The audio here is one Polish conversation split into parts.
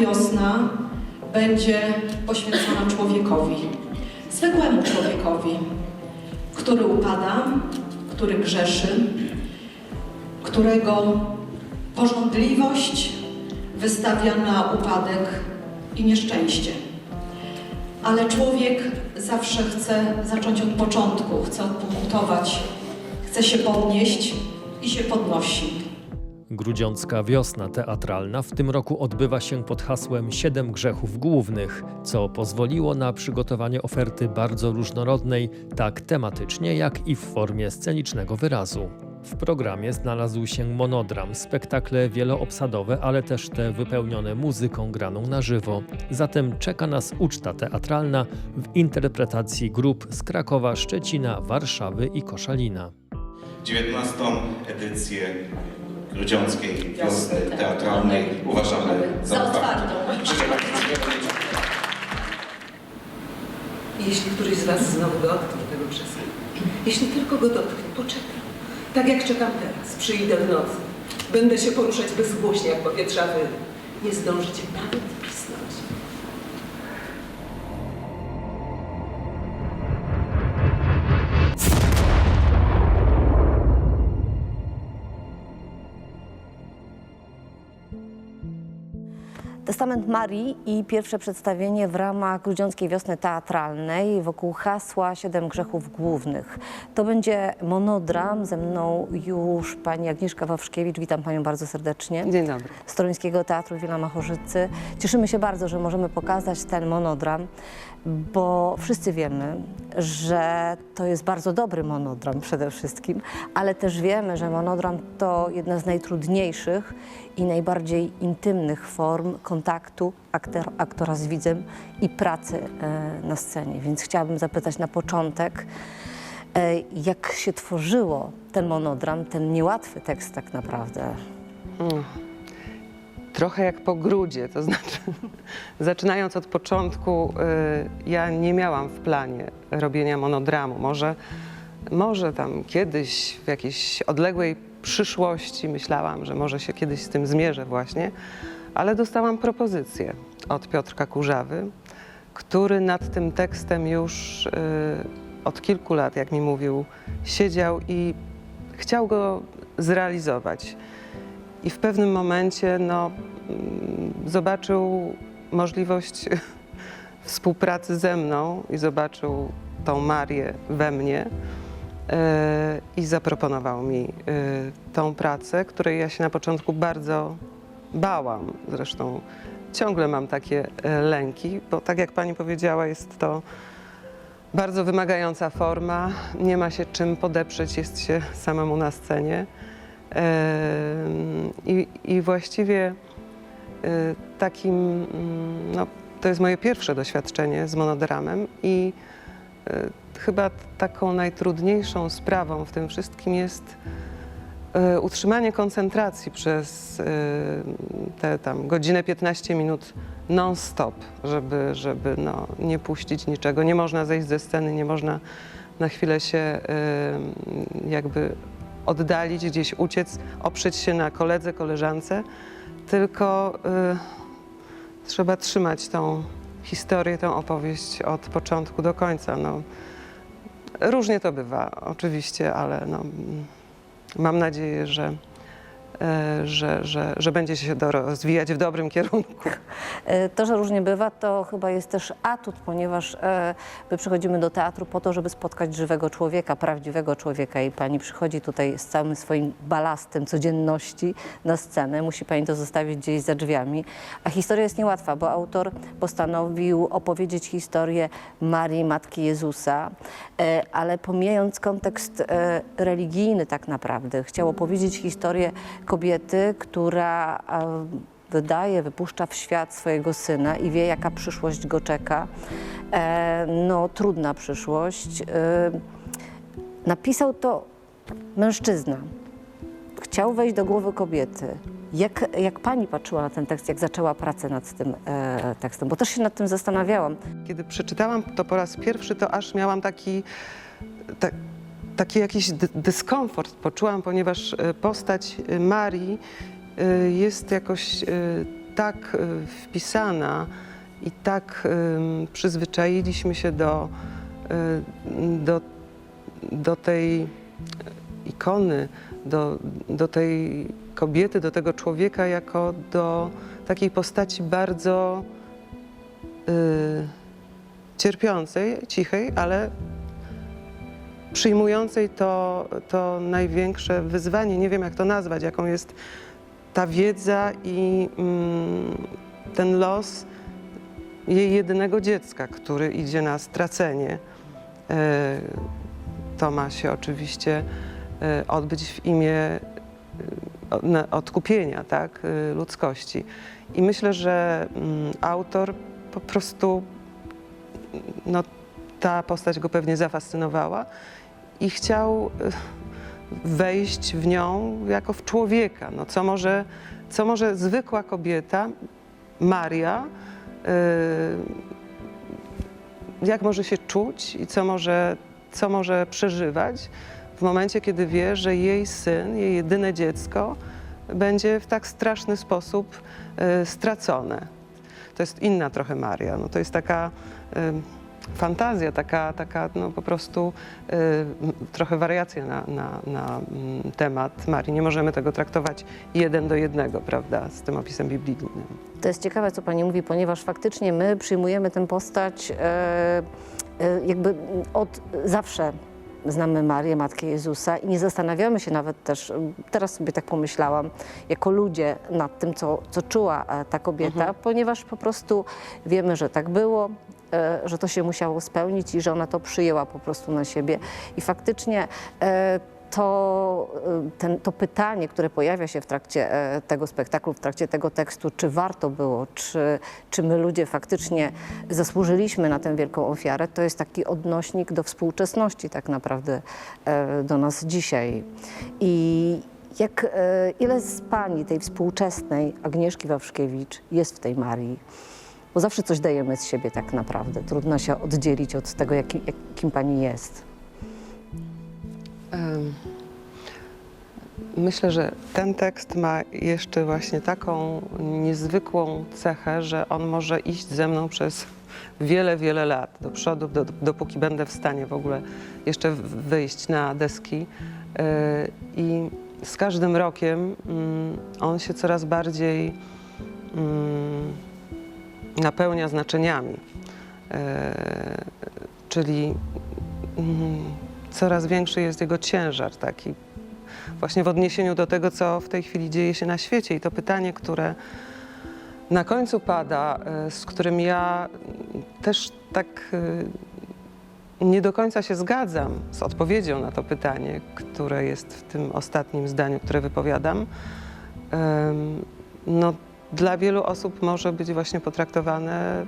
wiosna będzie poświęcona człowiekowi, zwykłemu człowiekowi, który upada, który grzeszy, którego pożądliwość wystawia na upadek i nieszczęście. Ale człowiek zawsze chce zacząć od początku, chce odpunktować, chce się podnieść i się podnosi. Grudziącka wiosna teatralna w tym roku odbywa się pod hasłem Siedem grzechów głównych, co pozwoliło na przygotowanie oferty bardzo różnorodnej, tak tematycznie, jak i w formie scenicznego wyrazu. W programie znalazł się monodram, spektakle wieloobsadowe, ale też te wypełnione muzyką graną na żywo. Zatem czeka nas uczta teatralna w interpretacji grup z Krakowa, Szczecina, Warszawy i Koszalina. 19. edycję Grudziąckiej Wiosny Teatralnej uważamy za otwartą. Jeśli któryś z Was znowu dotknie tego krzesła, jeśli tylko go dotknie, poczekam. Tak jak czekam teraz, przyjdę w nocy. Będę się poruszać bezgłośnie jak powietrzawy. Nie zdążycie nawet Testament Marii i pierwsze przedstawienie w ramach Grudziąckiej Wiosny Teatralnej wokół hasła Siedem Grzechów Głównych. To będzie monodram, ze mną już pani Agnieszka Wawrzkiewicz, witam panią bardzo serdecznie. Dzień dobry. Z Toruńskiego Teatru Wiela Machorzycy. Cieszymy się bardzo, że możemy pokazać ten monodram, bo wszyscy wiemy, że to jest bardzo dobry monodram przede wszystkim, ale też wiemy, że monodram to jedna z najtrudniejszych i najbardziej intymnych form kontaktu aktor, aktora z widzem i pracy e, na scenie. Więc chciałabym zapytać na początek, e, jak się tworzyło ten monodram, ten niełatwy tekst tak naprawdę. Mm. Trochę jak po grudzie, to znaczy zaczynając od początku, y, ja nie miałam w planie robienia monodramu. Może, może tam kiedyś w jakiejś odległej przyszłości myślałam, że może się kiedyś z tym zmierzę właśnie, ale dostałam propozycję od Piotrka Kurzawy, który nad tym tekstem już y, od kilku lat, jak mi mówił, siedział i chciał go zrealizować. I w pewnym momencie no, mm, zobaczył możliwość współpracy ze mną i zobaczył tą Marię we mnie e, i zaproponował mi e, tą pracę, której ja się na początku bardzo bałam. Zresztą ciągle mam takie e, lęki, bo tak jak pani powiedziała, jest to bardzo wymagająca forma. Nie ma się czym podeprzeć, jest się samemu na scenie. I, I właściwie y, takim, mm, no, to jest moje pierwsze doświadczenie z monodramem i y, chyba taką najtrudniejszą sprawą w tym wszystkim jest utrzymanie koncentracji przez y, te tam godzinę 15 minut non-stop, żeby, żeby no, nie puścić niczego. Nie można zejść ze sceny, nie można na chwilę się y, jakby oddalić, gdzieś uciec, oprzeć się na koledze, koleżance, tylko trzeba trzymać tą historię, tę opowieść od początku do końca. No, różnie to bywa, oczywiście, ale no, mm, mam nadzieję, że, że, że, że będzie się to rozwijać w dobrym kierunku. E, To, że różnie bywa, to chyba jest też atut, ponieważ e, my przychodzimy do teatru po to, żeby spotkać żywego człowieka, prawdziwego człowieka i pani przychodzi tutaj z całym swoim balastem codzienności na scenę. Musi pani to zostawić gdzieś za drzwiami. A historia jest niełatwa, bo autor postanowił opowiedzieć historię Marii, Matki Jezusa, e, ale pomijając kontekst e, religijny tak naprawdę, chciał opowiedzieć historię kobiety, która wydaje, wypuszcza w świat swojego syna i wie, jaka przyszłość go czeka. E, no, trudna przyszłość. E, napisał to mężczyzna. Chciał wejść do głowy kobiety. Jak, jak pani patrzyła na ten tekst, jak zaczęła pracę nad tym e, tekstem? Bo też się nad tym zastanawiałam. Kiedy przeczytałam to po raz pierwszy, to aż miałam taki, ta, taki jakiś dy- dyskomfort poczułam, ponieważ e, postać e, Marii y, jest jakoś tak wpisana i tak przyzwyczailiśmy się do, do, do tej ikony, do, do tej kobiety, do tego człowieka jako do takiej postaci bardzo cierpiącej, cichej, ale przyjmującej to, to największe wyzwanie, nie wiem jak to nazwać, jaką jest ta wiedza i mm, ten los jej jedynego dziecka, który idzie na stracenie. E, to ma się oczywiście e, odbyć w imię e, na- odkupienia tak, e, ludzkości. I myślę, że mm, autor po prostu, no, ta postać go pewnie zafascynowała i chciał e, wejść w nią jako w człowieka. No, co, może, co może zwykła kobieta, Maria, e, jak może się czuć i co może, co może przeżywać w momencie, kiedy wie, że jej syn, jej jedyne dziecko będzie w tak straszny sposób e, stracone. To jest inna trochę Maria. No, to jest taka fantazja, taka, taka no, po prostu m, trochę wariacja na, na, na mm, temat Marii. Nie możemy tego traktować jeden do jednego, prawda, z tym opisem biblijnym. To jest ciekawe, co Pani mówi, ponieważ faktycznie my przyjmujemy tę postać e, e, jakby od zawsze. Znamy Marię, Matkę Jezusa i nie zastanawiamy się nawet też, teraz sobie tak pomyślałam, jako ludzie nad tym, co, co czuła e, ta kobieta, ponieważ po prostu wiemy, że tak było, że to się musiało spełnić i że ona to przyjęła po prostu na siebie. I faktycznie e, to, y, ten, to pytanie, które pojawia się w trakcie e, tego spektaklu, w trakcie tego tekstu, czy warto było, czy, czy my ludzie faktycznie zasłużyliśmy na tę wielką ofiarę, to jest taki odnośnik do współczesności tak naprawdę e, do nas dzisiaj. I jak, e, ile z Pani, tej współczesnej Agnieszki Wawrzkiewicz jest w tej Marii? Bo zawsze coś dajemy z siebie tak naprawdę. Trudno się oddzielić od tego, jaki, jakim Pani jest. Myślę, że ten tekst ma jeszcze właśnie taką niezwykłą cechę, że on może iść ze mną przez wiele, wiele lat do przodu, do, dopóki będę w stanie w ogóle jeszcze wyjść na deski. E, I z każdym rokiem mm, on się coraz bardziej mm, napełnia znaczeniami. E, Czyli mm, coraz większy jest jego ciężar taki właśnie w odniesieniu do tego, co w tej chwili dzieje się na świecie. I to pytanie, które na końcu pada, e, z którym ja też tak e, nie do końca się zgadzam z odpowiedzią na to pytanie, które jest w tym ostatnim zdaniu, które wypowiadam, no, dla wielu osób może być właśnie potraktowane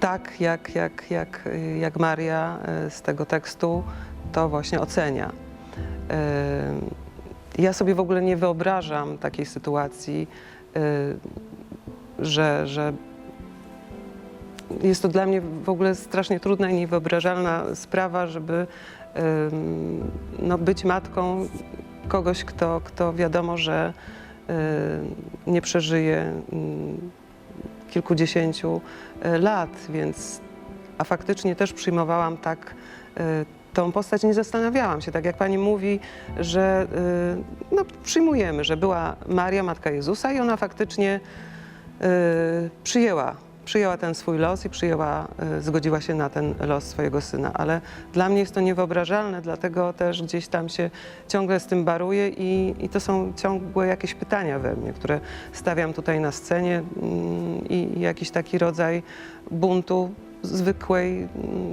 tak, jak, jak, jak, jak Maria e, z tego tekstu to właśnie ocenia. E, Ja sobie w ogóle nie wyobrażam takiej sytuacji, e, że, że jest to dla mnie w ogóle strasznie trudna i niewyobrażalna sprawa, żeby no, być matką kogoś, kto, kto wiadomo, że nie przeżyje mm, kilkudziesięciu e, lat, więc a faktycznie też przyjmowałam tak tą postać, nie zastanawiałam się, tak jak pani mówi, że no, przyjmujemy, że była Maria, Matka Jezusa i ona faktycznie przyjęła, przyjęła ten swój los i przyjęła, e, zgodziła się na ten los swojego syna, ale dla mnie jest to niewyobrażalne, dlatego też gdzieś tam się ciągle z tym baruję i, i to są ciągłe jakieś pytania we mnie, które stawiam tutaj na scenie mm, i jakiś taki rodzaj buntu zwykłej,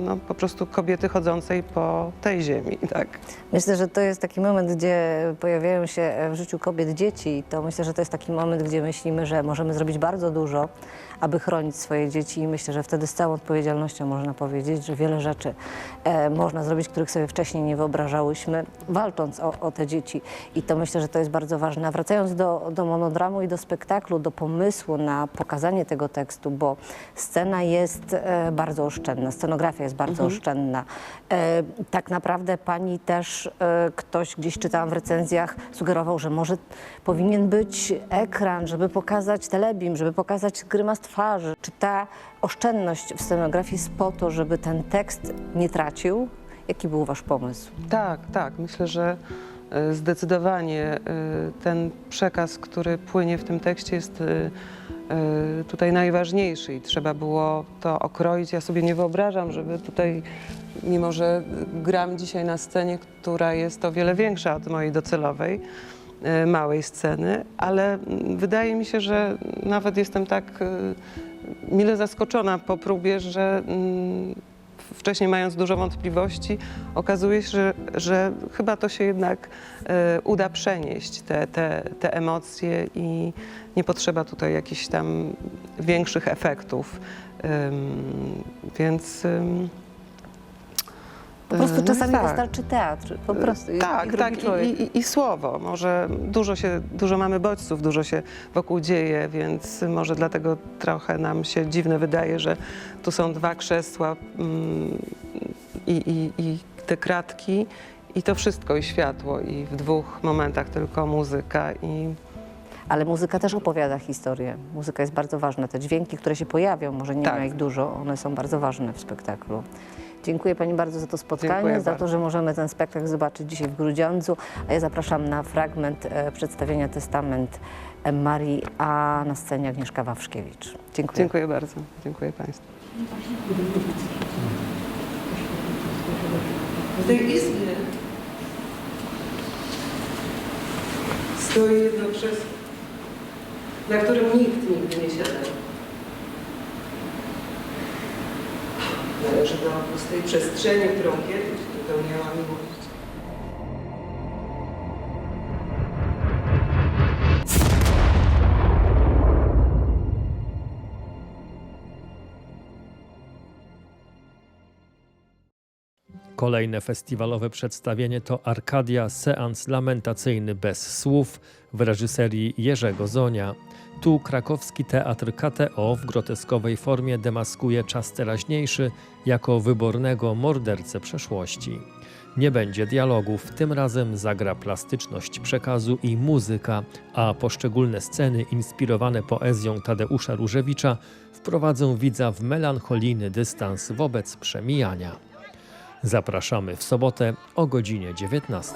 no po prostu kobiety chodzącej po tej ziemi, tak. Myślę, że to jest taki moment, gdzie pojawiają się w życiu kobiet dzieci. To myślę, że to jest taki moment, gdzie myślimy, że możemy zrobić bardzo dużo, aby chronić swoje dzieci i myślę, że wtedy z całą odpowiedzialnością można powiedzieć, że wiele rzeczy e, można zrobić, których sobie wcześniej nie wyobrażałyśmy, walcząc o, o te dzieci. I to myślę, że to jest bardzo ważne. A wracając do, do monodramu i do spektaklu, do pomysłu na pokazanie tego tekstu, bo scena jest e, bardzo oszczędna, scenografia jest bardzo oszczędna. E, tak naprawdę pani też, e, ktoś gdzieś czytałam w recenzjach, sugerował, że może powinien być ekran, żeby pokazać telebim, żeby pokazać grymas twarzy. Czy ta oszczędność w scenografii jest po to, żeby ten tekst nie tracił? Jaki był wasz pomysł? Tak, tak. Myślę, że e, zdecydowanie e, ten przekaz, który płynie w tym tekście jest e, tutaj najważniejszy i trzeba było to okroić. Ja sobie nie wyobrażam, żeby tutaj, mimo że gram dzisiaj na scenie, która jest o wiele większa od mojej docelowej, e, małej sceny, ale wydaje mi się, że nawet jestem tak e, mile zaskoczona po próbie, że mm, wcześniej mając dużo wątpliwości, okazuje się, że, że chyba to się jednak e, uda przenieść, te, te, te emocje i nie potrzeba tutaj jakichś tam większych efektów. Ym, więc ym, Po prostu e, no czasami tak. wystarczy teatr, po prostu. i- i Tak, drugi tak. I, i, I słowo. Może dużo, się, dużo mamy bodźców, dużo się wokół dzieje, więc może dlatego trochę nam się dziwne wydaje, że tu są dwa krzesła mm, i, i, i te kratki i to wszystko, i światło, i w dwóch momentach tylko muzyka. I Ale muzyka też opowiada historię. Muzyka jest bardzo ważna. Te dźwięki, które się pojawią, może nie Tak. ma ich dużo, one są bardzo ważne w spektaklu. Dziękuję Pani bardzo za to spotkanie, Dziękuję za to, bardzo. że możemy ten spektakl zobaczyć dzisiaj w Grudziądzu. A ja zapraszam na fragment e, przedstawienia Testament Marii, a na scenie Agnieszka Wawrzkiewicz. Dziękuję. dziękuję bardzo. Dziękuję Państwu. W tej izbie stoi jedno krzesło, na którym nikt nigdy nie siadał. Należy do pustej przestrzeni, którą kiedyś wypełniała miłość. Kolejne festiwalowe przedstawienie to Arkadia Seans Lamentacyjny bez słów w reżyserii Jerzego Zonia. Tu krakowski teatr KTO w groteskowej formie demaskuje czas teraźniejszy jako wybornego mordercę przeszłości. Nie będzie dialogów, tym razem zagra plastyczność przekazu i muzyka, a poszczególne sceny inspirowane poezją Tadeusza Różewicza wprowadzą widza w melancholijny dystans wobec przemijania. Zapraszamy w sobotę o godzinie 19.